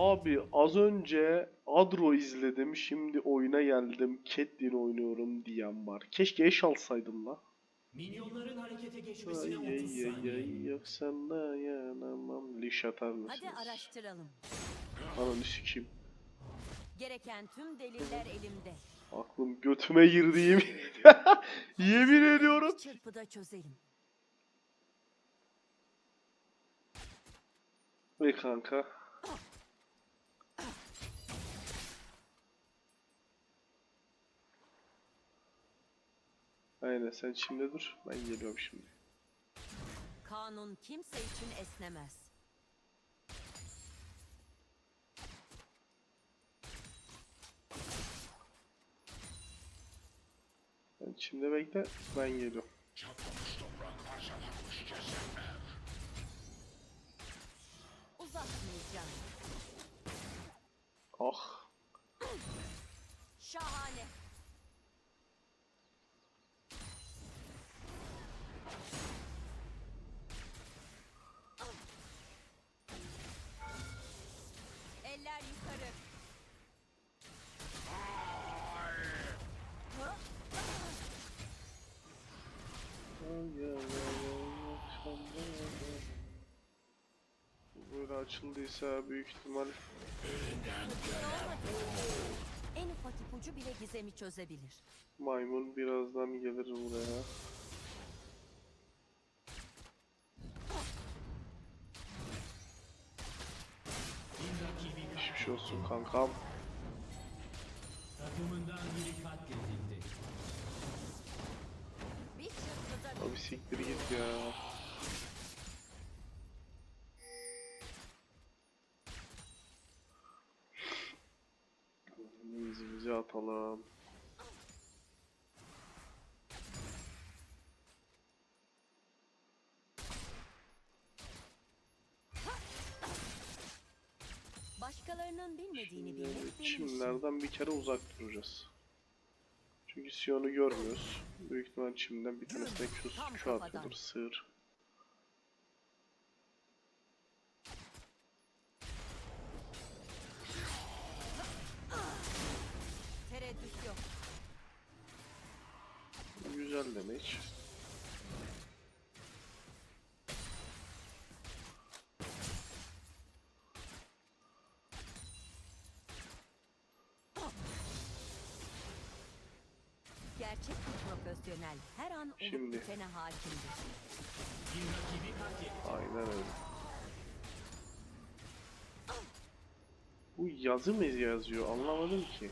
Abi az önce Adro izledim. Şimdi oyuna geldim. Catelyn oynuyorum diyen var. Keşke eş alsaydım la. Minyonların harekete Ay geçmesine 30 ay ay saniye. ay yok sen dayanamam. Liş atar mısınız? Hadi araştıralım. Ananı sikeyim. Gereken tüm deliller elimde. Aklım götüme girdi yemin Yemin ediyorum. Çırpıda çözelim. Ve kanka. Aynen sen şimdi dur. Ben geliyorum şimdi. Kanun kimse için esnemez. Sen şimdi bekle. Ben geliyorum. Açıldıysa büyük ihtimal En ufak ipucu bile gizemi çözebilir. maymun birazdan gelir buraya. Geçmiş olsun kankam. Abi siktir git ya. Başkalarının bilmediğini bilmek benim. Çimlerden bir kere uzak duracağız. Çünkü Sion'u görmüyoruz. Büyük ihtimal çimden bir tanesine Q, Q atıyordur sığır. Tereddüt yok. Güzel demek. Gerçek bir profesyonel her an olup Şimdi. bitene hakimdir. Aynen öyle. Bu yazı mı yazıyor anlamadım ki.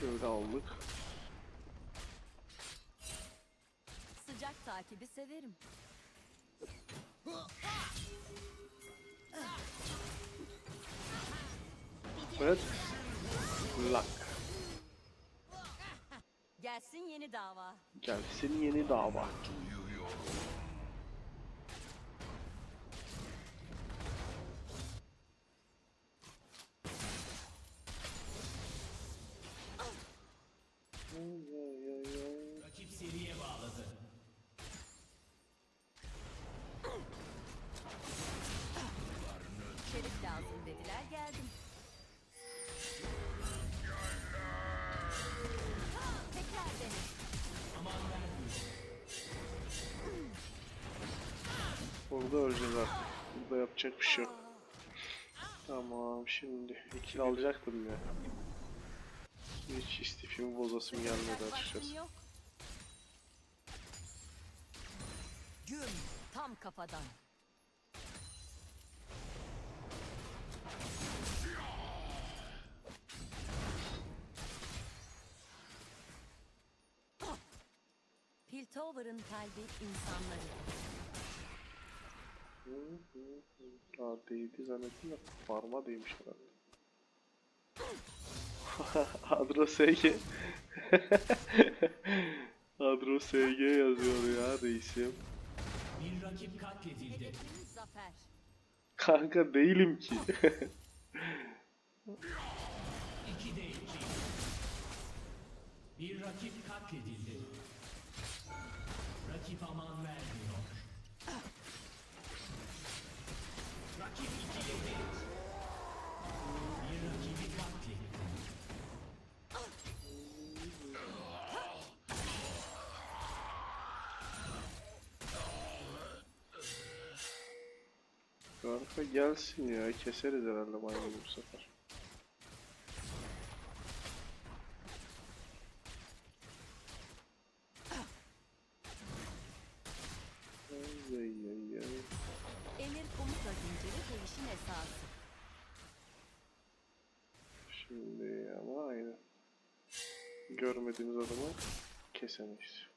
Şöyle aldık. Sıcak takibi severim. Evet. Lak. Yeni dava. Gelsin yeni dava. Burada öleceğiz artık. Burada yapacak bir şey yok. Tamam şimdi ikili alacaktım ya. Hiç istifimi bozasım gelmedi açıkçası. Güm tam kafadan. Piltover'ın kalbi insanları. Aa değdi zannettim de parma değmiş herhalde. Adro SG. Adro SG yazıyor ya reisim. Bir rakip katledildi. Zafer. Kanka değilim ki. 2'de 2. Bir rakip katledildi. Rakip aman vermiyor. Ha, gelsin ya keseriz herhalde maymunu bu sefer. Ay ay ay ay. Emir komuta zinciri bu işin esası. Şimdi ama aynı. Görmediğimiz adamı kesemeyiz.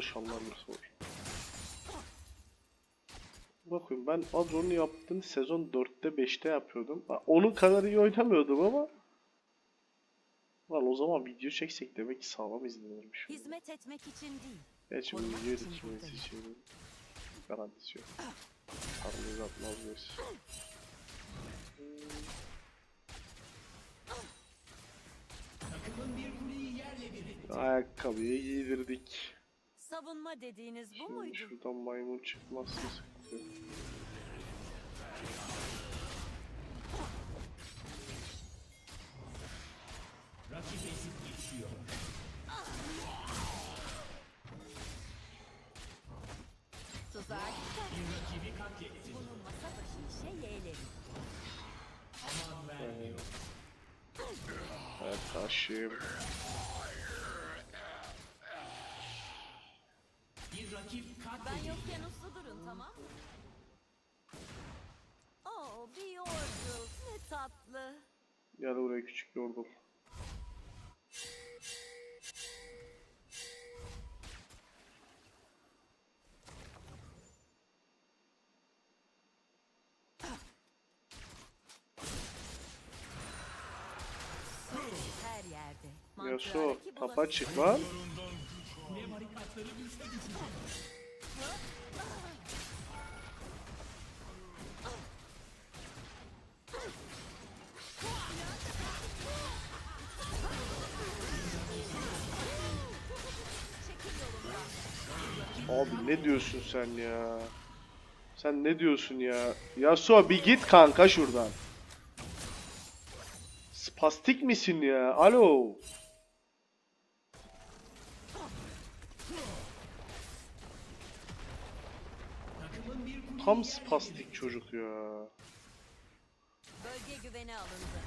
Yanlış anlarlarsa olur. Bakın ben Adron'u yaptığım sezon 4'te 5'te yapıyordum. Onun kadar iyi oynamıyordum ama Lan o zaman video çeksek demek ki sağlam izlenirmiş. Hizmet etmek için değil. Evet şimdi korumak video için editmesi buradayım. için garantisi yok. Parmağınızı atmaz mıyız? Ayakkabıyı giydirdik. Savunma dediğiniz bu Şimdi muydu? şuradan maymun çıkmazsa sıkıntı. Rakip ezip geçiyor. Tuzağa dikkat. Bir rakibi katletti. Bunun masa başı işe yeğlerim. Aman vermiyor. Evet karşıyım. Gel buraya küçük yordul. Her yerde. Yasu Mantıradaki tapa bulaşık. çık lan. Abi ne diyorsun sen ya? Sen ne diyorsun ya? Yasuo bir git kanka şuradan. Spastik misin ya? Alo. Tam spastik çocuk ya. Bölge güvene alındı.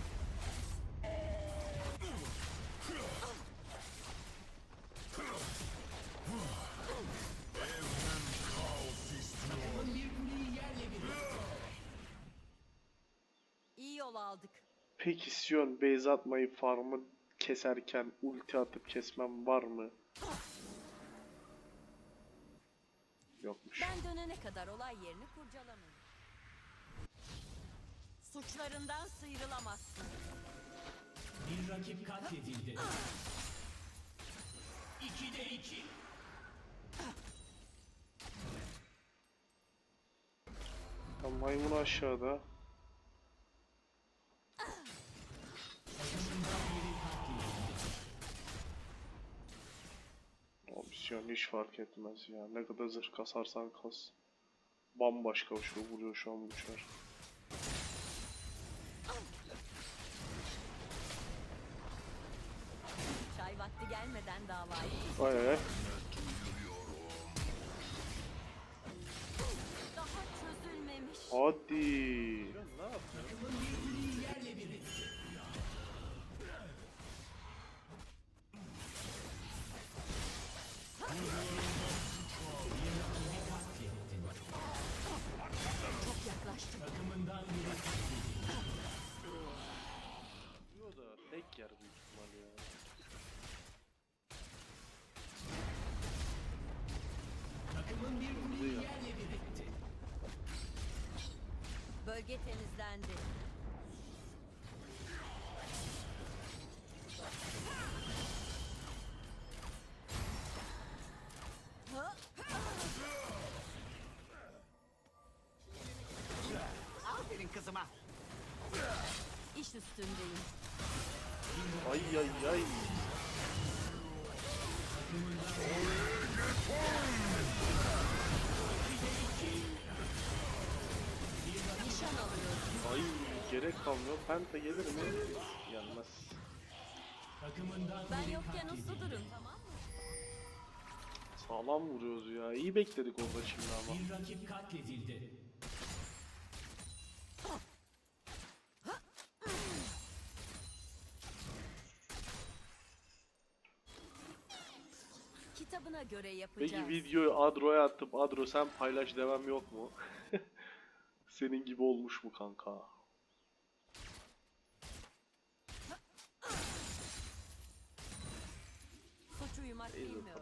Aldık. Peki Sion base atmayı farmı keserken ulti atıp kesmem var mı? Yokmuş. Ben dönene kadar olay yerini kurcalamayın. Suçlarından sıyrılamazsın. Bir rakip katledildi. İki de iki. Tam maymun aşağıda. Abi Sion hiç fark etmez ya. Ne kadar zırh kasarsan kas. Bambaşka şu vuruyor şu an bu çar. Çay vakti gelmeden davayı. Ay ay. Daha çözülmemiş. Hadi. Takımın bir Bölge temizlendi. Gerek kalmıyor. Penta gelir mi? Gelmez. Takımından Ben yokken katledildi. uslu durun tamam mı? Sağlam vuruyoruz ya. İyi bekledik orada şimdi ama. Bir rakip katledildi. Kitabına göre yapacağız. Peki videoyu Adro'ya attım. Adro sen paylaş demem yok mu? Senin gibi olmuş mu kanka?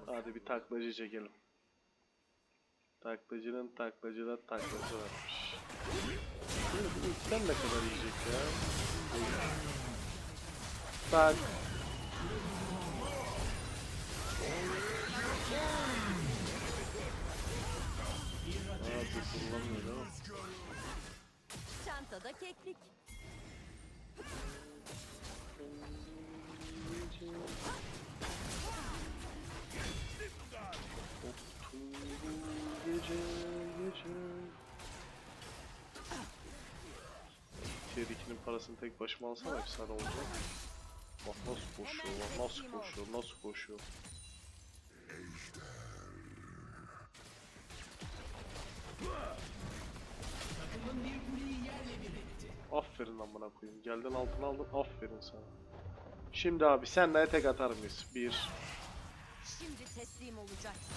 Hadi bir taklacı çekelim. Taklacının taklacıda taklacı varmış. Bu ilkten ne kadar yiyecek ya? Tak. Aa, bu kullanmıyor değil mi? Çantada keklik. Gece gece Tier 2'nin parasını tek başıma alsam efsane olacak. Bak nasıl koşuyor, bak nasıl koşuyor, nasıl koşuyor. Aferin amına koyayım. Geldin altına aldın. Aferin sana. Şimdi abi senle tek atar mıyız? Bir. Şimdi teslim olacaksın.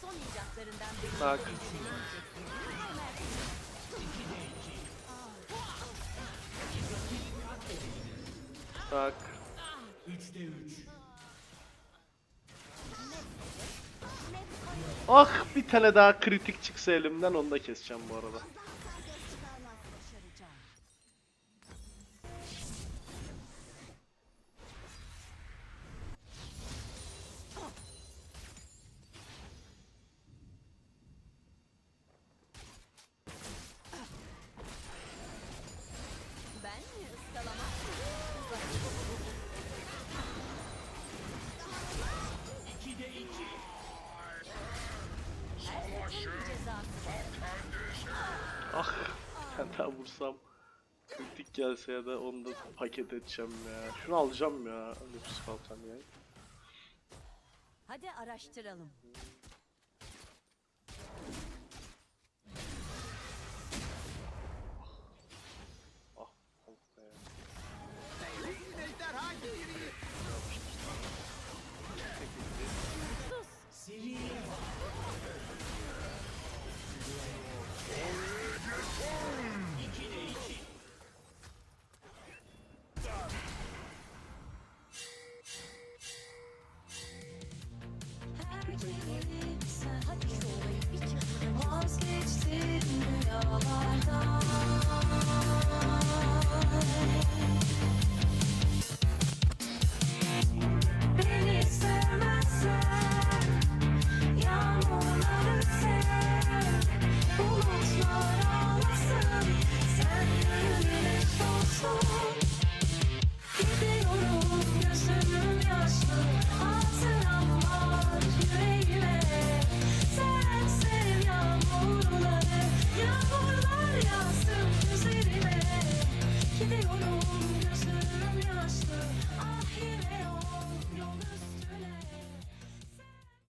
Son icatlarından Tak. deneyimleyeceksin. Tak. Üçte üç. Ah bir tane daha kritik çıksa elimden onu da keseceğim bu arada. Vursam. Kritik gelse ya da onu da paket edeceğim ya. Şunu alacağım ya. Nefis kalkan ya. Hadi araştıralım.